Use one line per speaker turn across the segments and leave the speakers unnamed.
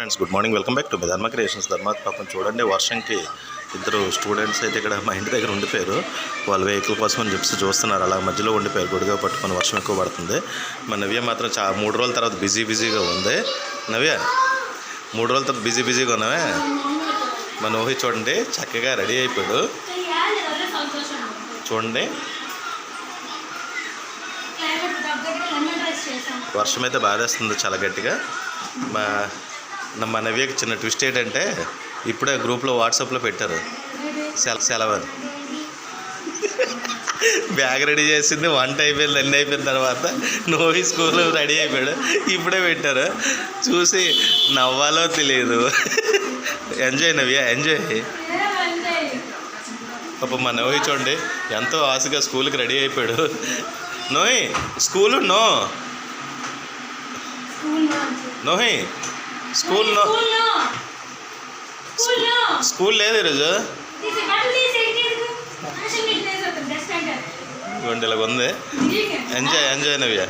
Friends good morning welcome back to me Dharma creations ధర్మ పాపం చూడండి వర్షంకి ఇద్దరు స్టూడెంట్స్ అయితే ఇక్కడ మా ఇంటి దగ్గర ఉండిపోయారు. వాళ్ళ వెహికల్ కోసం అని చెప్పి చూస్తున్నారు. అలా మధ్యలో ఉండిపోయారు. గుడిగా పట్టుకొని వర్షం ఎక్కువ పడుతుంది. మా నవ్య మాత్రం చా మూడు రోజుల తర్వాత బిజీ బిజీగా ఉంది. నవ్య మూడు రోజుల తర్వాత బిజీ బిజీగా ఉన్నావే? మన ఊహి చూడండి చక్కగా రెడీ అయిపోయాడు. చూడండి. వర్షం అయితే బాధేస్తుంది చాలా గట్టిగా. మా నా- మా నవ్యకి చిన్న ట్విస్ట్ ఏంటంటే ఇప్పుడే గ్రూప్లో వాట్సాప్లో పెట్టారు. సెల సెలవు అని బ్యాగ్ రెడీ చేసింది వంట అయిపోయింది అన్నీ అయిపోయిన తర్వాత నువ్వు స్కూల్ రెడీ అయిపోయాడు. ఇప్పుడే పెట్టారు. చూసి నవ్వాలో తెలియదు ఎంజాయ్ నవ్య ఎంజాయ్. పాప మా నవ్వి చూడండి ఎంతో ఆశగా స్కూల్కి రెడీ అయిపోయాడు. నోయ్ స్కూల్ నో. నోహి స్కూల్ నో స్కూల్ లేదు ఈరోజు. ఇవ్వండి ఇలాగ ఉంది. Enjoy enjoy Navya.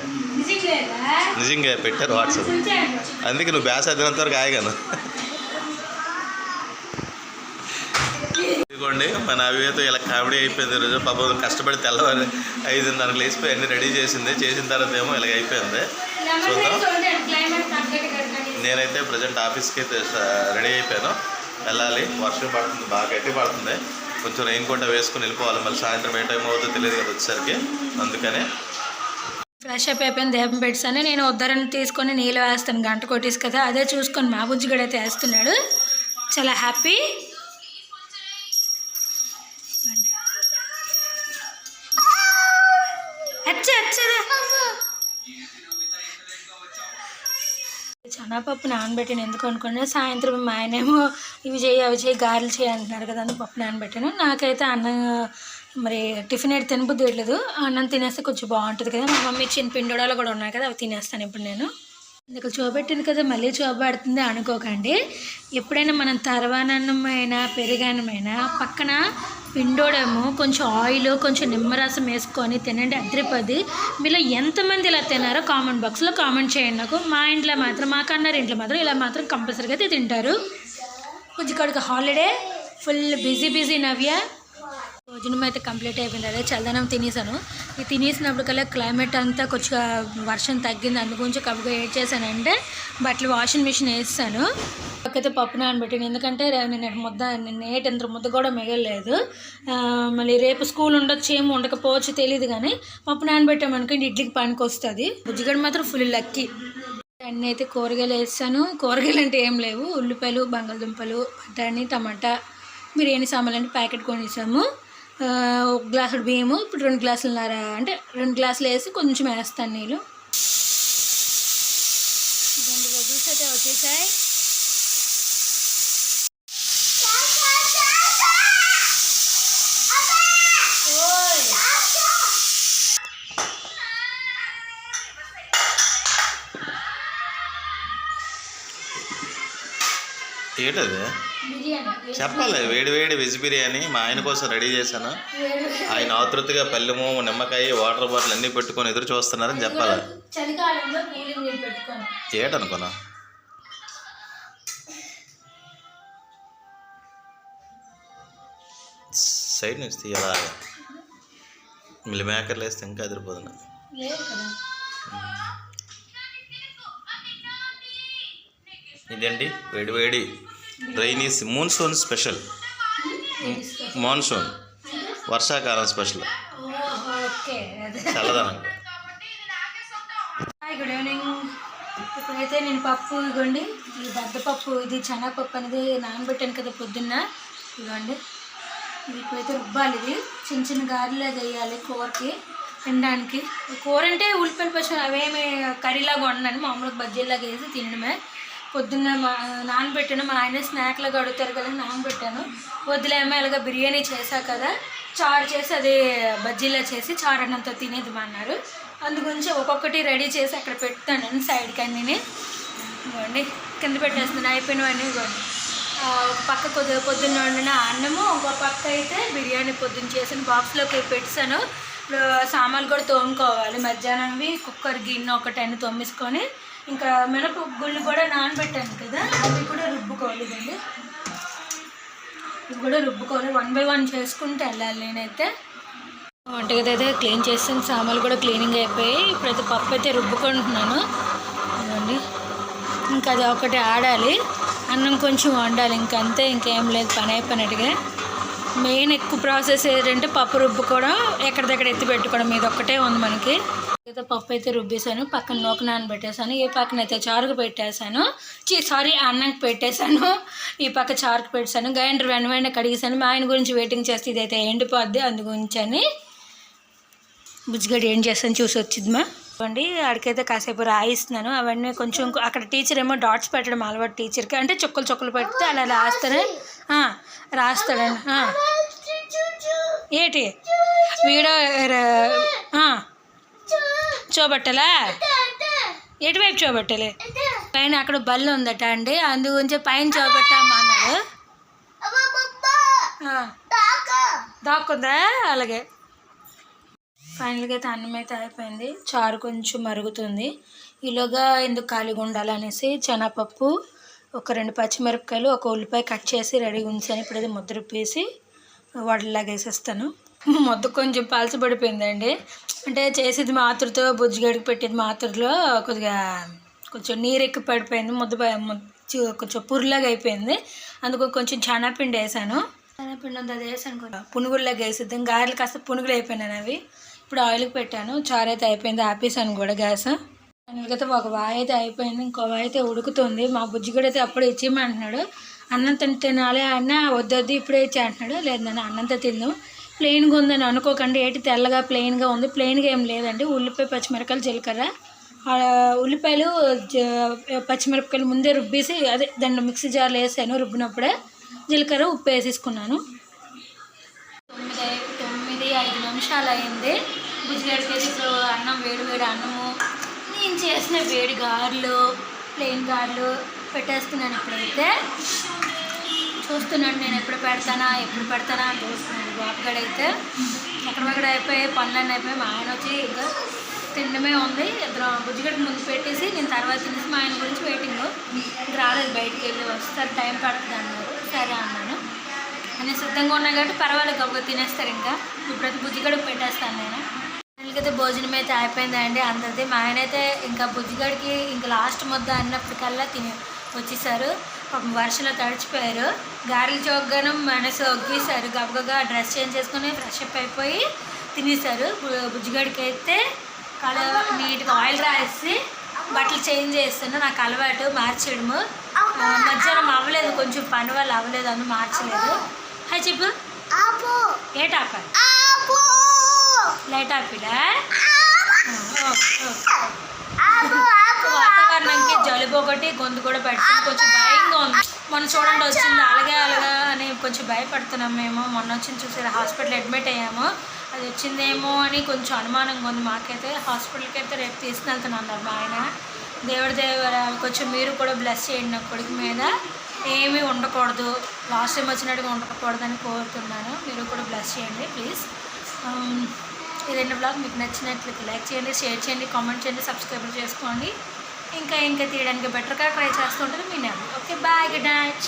నిజంగా పెట్టారు వాట్సాప్. అందుకే నువ్వు బ్యాస్ అదినంత వరకు ఆగాను. ఇదిగోండి మన అవివేతో ఇలా కామెడీ అయిపోయింది ఈరోజు. పాపం కష్టపడి తెల్లవారు ఐదున్నరకు లేచిపోయి అన్ని రెడీ చేసింది. చేసిన తర్వాత ఏమో ఇలాగ అయిపోయింది. నేనైతే ప్రజెంట్ ఆఫీస్కి అయితే రెడీ అయిపోయాను. వెళ్ళాలి. వర్షం పడుతుంది బాగా గట్టి పడుతుంది. కొంచెం రెయిన్ కోట వేసుకుని వెళ్ళిపోవాలి. మళ్ళీ సాయంత్రం ఏ టైం అవుతుందో తెలియదు కదా వచ్చేసరికి. అందుకనే
ఫ్రెష్ అప్ అయిపోయిన దేహం పెట్టాను నేను ఉద్దరణ తీసుకొని నీళ్ళు వేస్తాను గంట కొట్టేసి కదా. అదే చూసుకొని మా బుజ్జి కూడా అయితే వేస్తున్నాడు. చాలా హ్యాపీ అచ్చ అచ్చదా శనగపప్పు నానబెట్టాను. ఎందుకు అనుకున్నా సాయంత్రం మా ఆయనేమో ఇవి చేయి అవి చేయి గారెలు చేయి అంటున్నారు కదా అని పప్పు నానబెట్టాను. నాకైతే అన్నం మరి టిఫిన్ అయితే తినబుద్ధి వేయట్లేదు అన్నం తినేస్తే కొంచెం బాగుంటుంది కదా. మా మమ్మీ చిన్న పిండోడాలు కూడా ఉన్నాయి కదా అవి తినేస్తాను ఇప్పుడు నేను. ఇక్కడ చూపెట్టింది కదా మళ్ళీ చూపబడుతుంది అనుకోకండి. ఎప్పుడైనా మనం తర్వానన్నమైనా పెరుగన్నమైనా పక్కన పిండోడేమో కొంచెం ఆయిల్ కొంచెం నిమ్మరసం వేసుకొని తినండి. అద్రిపది. మీలో ఎంతమంది ఇలా తినారో కామెంట్ బాక్స్లో కామెంట్ చేయండి నాకు. మా ఇంట్లో మాత్రం మా కన్నారు ఇంట్లో మాత్రం ఇలా మాత్రం కంపల్సరీగా అయితే తింటారు. కొద్దిగా holiday. Full busy busy Navya. భోజనం అయితే కంప్లీట్ అయిపోయింది. అదే చల్లదనం తినేసాను. ఇది తినేసినప్పుడు కల్లా క్లైమేట్ అంతా కొంచెం వర్షం తగ్గింది. అందు గురించి కప్పుగా ఏడ్ చేశానంటే బట్టలు వాషింగ్ మిషన్ వేస్తాను పక్కతే పప్పు నానబెట్టాను. ఎందుకంటే నేను ముద్ద నేటి ఇంత ముద్ద కూడా మిగలలేదు. మళ్ళీ రేపు స్కూల్ ఉండొచ్చు ఏమి ఉండకపోవచ్చు తెలియదు కానీ పప్పు నానబెట్టామనుకోండి ఇడ్లీకి పనికి వస్తుంది బుజ్జిగడ మాత్రం ఫుల్ లక్కీ. అన్నీ అయితే కూరగాయలు వేస్తాను కూరగాయలు అంటే ఏం లేవు. ఉల్లిపాయలు బంగాళదుంపలు బఠానీ టమాటా బిర్యానీ సామాన్లు అంటే ప్యాకెట్ కొనేసాము. ఒక గ్లాసుడు బియ్యము ఇప్పుడు రెండు గ్లాసులున్నర అంటే రెండు గ్లాసులు వేసి కొంచెం వేస్తాను నీళ్ళు. అయితే వచ్చేసాయి. ఓయ్.
ఏంటది? చెప్పాలి వేడి వేడి వెజ్ బిర్యానీ మా ఆయన కోసం రెడీ చేశాను. ఆయన ఆతృతగా పల్లెము నిమ్మకాయ వాటర్ బాటిల్ అన్నీ పెట్టుకొని ఎదురు చూస్తున్నారని చెప్పాలి. ఏటనుకున్నా? సైడ్ నుంచి తీయాలా మిల్లి మేకర్లు వేస్తే ఇంకా
కదా.
ఇదేంటి? వేడి వేడి రైనీ మాన్సూన్ స్పెషల్. మాన్సూన్. వర్షాకాలం స్పెషల్. చల్లదనం.
Hi good evening. ఇప్పుడైతే నేను పప్పు ఇగోండి ఈ బద్దపప్పు ఇది శనగపప్పు అనేది నానబెట్టాను కదా పొద్దున్న. ఇదిగోండి ఇది ఇప్పుడైతే రుబ్బాలి ఇది. చిన్న చిన్న గారెలే వేయాలి కూరకి తినడానికి. కూర అంటే ఉల్లిపాయలు పచ్చి అవేమి కర్రీలాగా వండను. మామూలుగా బజ్జీలాగా వేసి తినడమే. పొద్దున్న మా నానబెట్టాను మా ఆయన స్నాక్లాగా అడుగుతారు కదా నానబెట్టాను. వద్దులేమో ఇలాగ బిర్యానీ చేశా కదా. చారు చేసి అది బజ్జీలా చేసి చారు అన్నంతో తినేది మా అన్నారు. అందుగురించి ఒక్కొక్కటి రెడీ చేసి అక్కడ పెడతాను సైడ్కి అన్నీ ఇవ్వండి కింద పెట్టేస్తున్నాను అయిపోయినవన్నీ ఇవ్వండి ఒక పక్క కొద్దిగా పొద్దున్న వండిన అన్నము ఇంకో పక్క అయితే బిర్యానీ పొద్దున్న చేసిన బాక్స్లోకి పెట్టాను ఇప్పుడు సామాన్లు కూడా తోముకోవాలి. మధ్యాహ్నంవి కుక్కర్ గిన్నె ఒకటి తోమేసుకొని ఇంకా మినప గుళ్ళు కూడా నానబెట్టాను కదా అవి కూడా రుబ్బుకోవాలి ఇదండి. ఇవి కూడా రుబ్బుకోవాలి. వన్ బై వన్ చేసుకుంటూ వెళ్ళాలి నేనైతే. వంటగది అయితే క్లీన్ చేసిన సామాన్లు కూడా క్లీనింగ్ అయిపోయి ఇప్పుడైతే పప్పు అయితే రుబ్బుకుంటున్నాను. ఇదిగోండి. ఇంకా అది ఒకటి ఆడాలి. అన్నం కొంచెం వండాలి. ఇంకంతే ఇంకేం లేదు. పని అయిపోయినట్టుగా. మెయిన్ ఎక్కువ ప్రాసెస్ ఏంటంటే పప్పు రుబ్బుకోవడం ఎక్కడిదక్కడ ఎత్తి పెట్టుకోవడం. ఇది ఒక్కటే ఉంది మనకి. అయితే పప్పు అయితే రుబ్బేశాను. పక్కన నూక నానబెట్టేశాను. ఈ పక్కన అయితే చారుకు పెట్టేశాను చీ సారీ అన్నంకి పెట్టేశాను. ఈ పక్క చారుకు పెట్టేశాను. గ్రైండర్ వెంట వెంట కడిగేశాను. మా ఆయన గురించి వెయిటింగ్ చేస్తే ఇదైతే ఎండిపోద్ది. అందు గురించి అని బుజ్జిగడ్డ ఏం చేస్తాను చూసి వచ్చిందిమా అండి ఆడికైతే కాసేపు రాయిస్తున్నాను. అవన్నీ కొంచెం అక్కడ టీచర్ ఏమో డాట్స్ పెట్టడం అలవాటు టీచర్కి అంటే చుక్కలు చుక్కలు పెడితే అలా రాస్తానే రాస్తాడండి ఆ. ఏంటి? వీడియో చూపెట్టలా ఎటువైపు చూపెట్టాలి? పైన అక్కడ బల్లి ఉందట అండి. అందు గురించి పైన చూపెట్టామా అన్నాడు దాక్కుందా? అలాగే. ఫైనల్గా అయితే అన్నం అయితే అయిపోయింది. చారు కొంచెం మరుగుతుంది. ఈలోగా ఎందుకు ఖాళీగా ఉండాలనేసి శనగపప్పు ఒక రెండు పచ్చిమిరపకాయలు ఒక ఉల్లిపాయ కట్ చేసి రెడీగా ఉంచాను. ఇప్పుడు అది ముద్ద రుప్పేసి వడలాగా మొత్తం కొంచెం పలచబడిపోయిందండి. అంటే చేసేది మాత్రతో బుజ్జిగడికి పెట్టేది మాత్రలో కొద్దిగా కొంచెం నీరు ఎక్కువ పడిపోయింది ముద్ద కొంచెం పురులాగా అయిపోయింది. అందుకు కొంచెం శనగపిండి వేసాను. శనగపిండి ఉంది అది వేసాను కొంచెం పునుగుల్లాగా వేసిద్దాం. గారెలు కాస్త పునుగులు అయిపోయినాను అవి. ఇప్పుడు ఆయిల్కి పెట్టాను. చారు అయితే అయిపోయింది ఆపేసాను కూడా గ్యాస్. అయితే ఒక వాయి అయితే అయిపోయింది ఇంకో వాయి అయితే ఉడుకుతుంది. మా బుజ్జిగడ అయితే అప్పుడే ఇచ్చేయమంటున్నాడు. అన్నం తిని తినాలి అన్న వద్దొద్దు ఇప్పుడే ఇచ్చే అంటున్నాడు లేదు నేను అన్నంతో తిందాం. ప్లెయిన్గా ఉందని అనుకోకండి. ఏటి తెల్లగా ప్లెయిన్గా ఉంది. ప్లెయిన్గా ఏం లేదండి. ఉల్లిపాయ పచ్చిమిరపకాయలు జీలకర్ర. ఉల్లిపాయలు జ- పచ్చిమిరపకాయలు ముందే రుబ్బేసి అదే దాన్ని మిక్సీ జార్లో వేసాను రుబ్బినప్పుడే. జీలకర్ర ఉప్పు వేసేసుకున్నాను. తొమ్మిది తొమ్మిది ఐదు నిమిషాలు అయింది బుజ్జిగడికి ఇప్పుడు అన్నం వేడి వేడి అన్నము. నేను చేసిన వేడి గారెలు ప్లెయిన్ గారెలు పెట్టేస్తున్నాను ఇప్పుడైతే. చూస్తున్నాను నేను ఎప్పుడు పెడతానా ఎప్పుడు పెడతానా అని చూస్తున్నాను. బాబుగడైతే అక్కడ అయిపోయి పనులన్నీ అయిపోయి మా ఆయన వచ్చి ఇంకా తినడమే ఉంది. ఇద్దరు బుజ్జిగడ్డ ముందు పెట్టేసి నేను తర్వాత తినేసి మా ఆయన గురించి వెయిటింగ్ రాలేదు బయటికి వెళ్ళి వస్తారు టైం పడుతుంది అన్నారు. సరే అన్నాను. నేను సిద్ధంగా ఉన్నా కాబట్టి పర్వాలేదు గబగబా తినేస్తారు ఇంకా. ఇప్పుడైతే బుజ్జిగడ పెట్టేస్తాను నేను. అయితే భోజనం అయితే అయిపోయిందండి అందరిది. మా ఆయన అయితే ఇంకా బుజ్జిగడికి ఇంకా లాస్ట్ ముద్ద అన్నప్పటికల్లా తినే వచ్చేసారు. వర్షంలో తడిచిపోయారు. గారెలు చౌగ్గానం మనసు ఒగ్గేశారు గబగబా డ్రెస్ చేంజ్ చేసుకుని ఫ్రెష్ అప్ అయిపోయి తినేశారు బుజ్జిగడికి అయితే కల నీట్గా ఆయిల్ రాసి బట్టలు చేంజ్ చేస్తాను నాకు అలవాటు మార్చేయడము. మధ్యాహ్నం అవ్వలేదు. కొంచెం పని వల్ల అవ్వలేదు అని మార్చలేదు. హాయ్ చెప్పు. ఏ టాప లైట్ ఆపిలా వాతావరణంకి జలుబు ఒకటి గొంతు కూడా పడుతుంది. కొంచెం భయంగా ఉంది. మొన్న చూడండి వచ్చింది అలాగే అలాగా అని కొంచెం భయపడుతున్నాం మేము. మొన్న వచ్చింది చూసారు హాస్పిటల్ అడ్మిట్ అయ్యాము. అది వచ్చిందేమో అని కొంచెం అనుమానంగా ఉంది మాకైతే. హాస్పిటల్కి అయితే రేపు తీసుకెళ్తాను అన్నారు మా ఆయన దేవుడి దేవర కొంచెం మీరు కూడా బ్లెస్ చేయండి నా కొడుకు మీద. ఏమీ ఉండకూడదు. లాస్ట్ టైం వచ్చినట్టుగా ఉండకూడదని కోరుతున్నాను. మీరు కూడా బ్లెస్ చేయండి ప్లీజ్. ఈ రెండు బ్లాగ్ మీకు నచ్చినట్లయితే లైక్ చేయండి షేర్ చేయండి కామెంట్ చేయండి సబ్స్క్రైబ్ చేసుకోండి. ఇంకా ఇంకా తీయడానికి బెటర్గా ట్రై చేస్తుంటుంది మీ number. Okay bye good night.